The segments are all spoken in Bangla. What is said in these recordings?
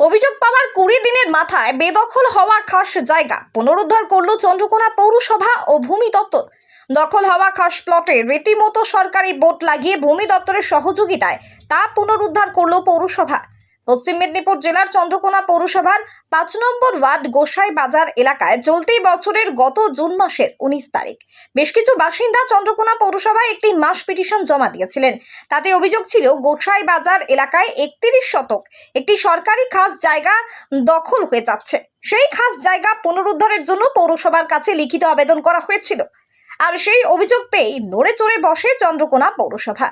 অভিযোগ পাওয়ার কুড়ি দিনের মাথায় বেদখল হওয়া খাস জায়গা। পুনরুদ্ধার করল চন্দ্রকোনা পৌরসভা ও ভূমি দপ্তর। দখল হওয়া খাস প্লটে রীতিমতো সরকারি বোট লাগিয়ে ভূমি দপ্তরের সহযোগিতায় তা পুনরুদ্ধার করল পৌরসভা। পশ্চিম মেদিনীপুর জেলার চন্দ্রকোনা পৌরসভার পাঁচ নম্বর ওয়ার্ড গোসাই বাজার এলাকায় চলতি বছরের গত জুন মাসের উনিশ তারিখ। বেশ কিছু বাসিন্দা চন্দ্রকোনা পৌরসভায় একটি মাস পিটিশন জমা দিয়েছিলেন। তাতে অভিযোগ ছিল, গোসাই বাজার এলাকায় একত্রিশ শতক একটি সরকারি খাস জায়গা দখল হয়ে যাচ্ছে। সেই খাস জায়গা পুনরুদ্ধারের জন্য পৌরসভার কাছে লিখিত আবেদন করা হয়েছিল। আর সেই অভিযোগ পেয়ে নড়ে চড়ে বসে চন্দ্রকোনা পৌরসভা।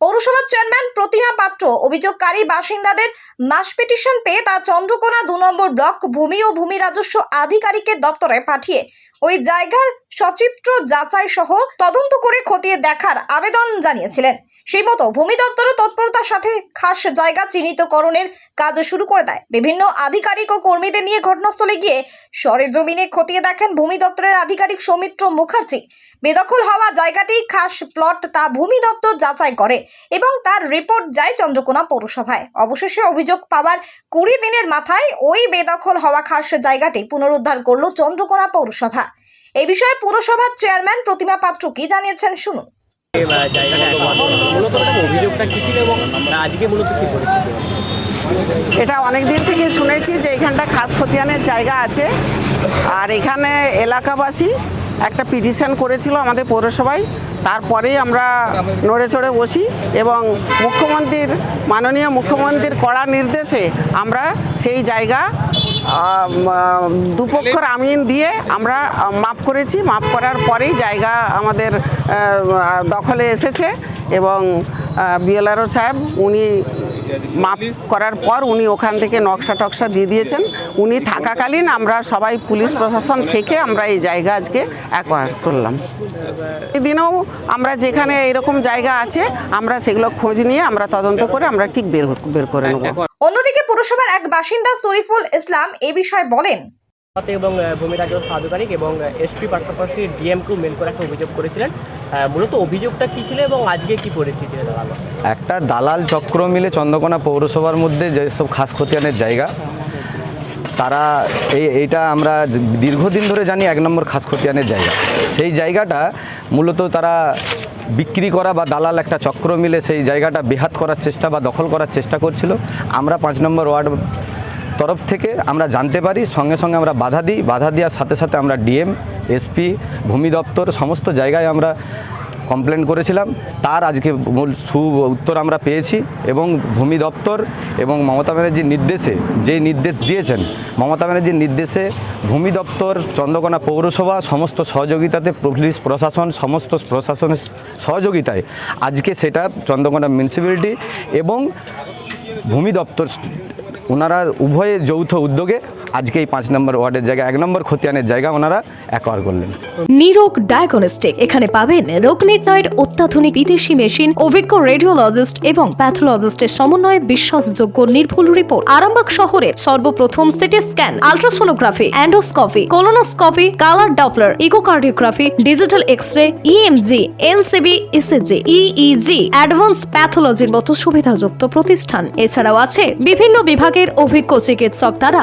পৌরসভার চেয়ারম্যান প্রতিমা পাত্র, অভিযোগকারী বাসিন্দাদের মাস পিটিশন পেয়ে তা চন্দ্রকোনা দু নম্বর ব্লক ভূমি ও ভূমি রাজস্ব আধিকারিকের দপ্তরে পাঠিয়ে ওই জায়গার সচিত্র যাচাই সহ তদন্ত করে খতিয়ে দেখার আবেদন জানিয়েছিলেন। সেই মতো ভূমি দপ্তরও তৎপরতার সাথে খাস জায়গা চিহ্নিতকরণের কাজ শুরু করে দেয়। বিভিন্ন আধিকারিক ও কর্মীদের নিয়ে ঘটনাস্থলে গিয়ে সরেজমিনে খতিয়ে দেখেন ভূমি দপ্তরের আধিকারিক সৌমিত্র মুখার্জি। বেদখল হওয়া জায়গাটি খাস প্লট তা ভূমি দপ্তর যাচাই করে এবং তার রিপোর্ট যায় চন্দ্রকোনা পৌরসভায়। অবশেষে অভিযোগ পাওয়ার কুড়ি দিনের মাথায় ওই বেদখল হওয়া খাস জায়গাটি পুনরুদ্ধার করল চন্দ্রকোনা পৌরসভা। এই বিষয়ে পুরসভার চেয়ারম্যান প্রতিমা পাত্র কি জানিয়েছেন শুনুন। এটা অনেক দিন থেকে শুনেছি যে এখানটা খাস খতিয়ানের জায়গা আছে। আর এখানে এলাকাবাসী একটা পিটিশন করেছিল আমাদের পৌরসভায়। তারপরেই আমরা নড়ে চড়ে বসি এবং মুখ্যমন্ত্রীর, মাননীয় মুখ্যমন্ত্রীর কড়া নির্দেশে আমরা সেই জায়গা দুপক্ষর আমিন দিয়ে আমরা মাপ করেছি। মাপ করার পরেই জায়গা আমাদের দখলে এসেছে এবং বিএলআরও সাহেব, উনি মাপ করার পর উনি ওখান থেকে নকশা টকশা দিয়ে দিয়েছেন। উনি থাকাকালীন আমরা সবাই পুলিশ প্রশাসন থেকে আমরা এই জায়গা আজকে অ্যাকোয়ার করলাম। এদিনেও আমরা যেখানে এরকম জায়গা আছে, আমরা সেগুলো খোঁজ নিয়ে আমরা তদন্ত করে আমরা ঠিক বের বের করে নেব। অন্যদিকে পুরসভার এক বাসিন্দা শরীফুল ইসলাম এ বিষয়ে বলেন এবং ভূমি রাজস্ব আধিকারিক এবং এসপি পাশাপাশি ডিএমকেও মেল করে একটা অভিযোগ করেছিলেন। মূলত অভিযোগটা কী ছিল এবং আজকে কি পরিস্থিতি দাঁড়াল একটা দালাল চক্র মিলে চন্দ্রকোনা পৌরসভার মধ্যে যেসব খাস খতিয়ানের জায়গা, তারা এই, এইটা আমরা দীর্ঘদিন ধরে জানি এক নম্বর খাস খতিয়ানের জায়গা। সেই জায়গাটা মূলত তারা বিক্রি করা বা দালাল একটা চক্র মিলে সেই জায়গাটা বেহাত করার চেষ্টা বা দখল করার চেষ্টা করছিল। আমরা পাঁচ নম্বর ওয়ার্ড তরফ থেকে আমরা জানতে পারি, সঙ্গে সঙ্গে আমরা বাধা দিই। বাধা দেওয়ার সাথে সাথে আমরা ডিএম, এসপি, ভূমি দপ্তর সমস্ত জায়গায় আমরা কমপ্লেন করেছিলাম। তার আজকে মূল সু উত্তর আমরা পেয়েছি এবং ভূমি দপ্তর এবং মমতা ব্যানার্জির নির্দেশে যে নির্দেশ দিয়েছেন, মমতা ব্যানার্জির নির্দেশে ভূমি দপ্তর, চন্দ্রকোনা পৌরসভা সমস্ত সহযোগিতাতে পুলিশ প্রশাসন, সমস্ত প্রশাসনের সহযোগিতায় আজকে সেটা চন্দ্রকোনা মিউনিসিপ্যালিটি এবং ভূমি দপ্তর ওনারা উভয়ে যৌথ উদ্যোগে আজকে এই পাঁচ নম্বর ওয়ার্ডের জায়গা, এক নম্বর খতিয়ানের জায়গা ওনারা অ্যাকোয়ার করলেন। নিরোগ ডায়াগনস্টিক এখানে পাবেন রোগ নির্ণয়ের অত্যাধুনিক বিদেশি মেশিন অভিজ্ঞ রেডিওলজিস্ট এবং প্যাথোলজিস্টের সমন্বয়ে বিশ্বাসযোগ্য নির্ভুল রিপোর্ট আরামবাগ শহরের সর্বপ্রথম CT scan ultrasonography endoscopy colonoscopy colour Doppler echocardiography digital X ray EMG NCV ECG EEG advance প্যাথোলজির মতো সুবিধাযুক্ত প্রতিষ্ঠান। এছাড়াও আছে বিভিন্ন বিভাগের অভিজ্ঞ চিকিৎসক দ্বারা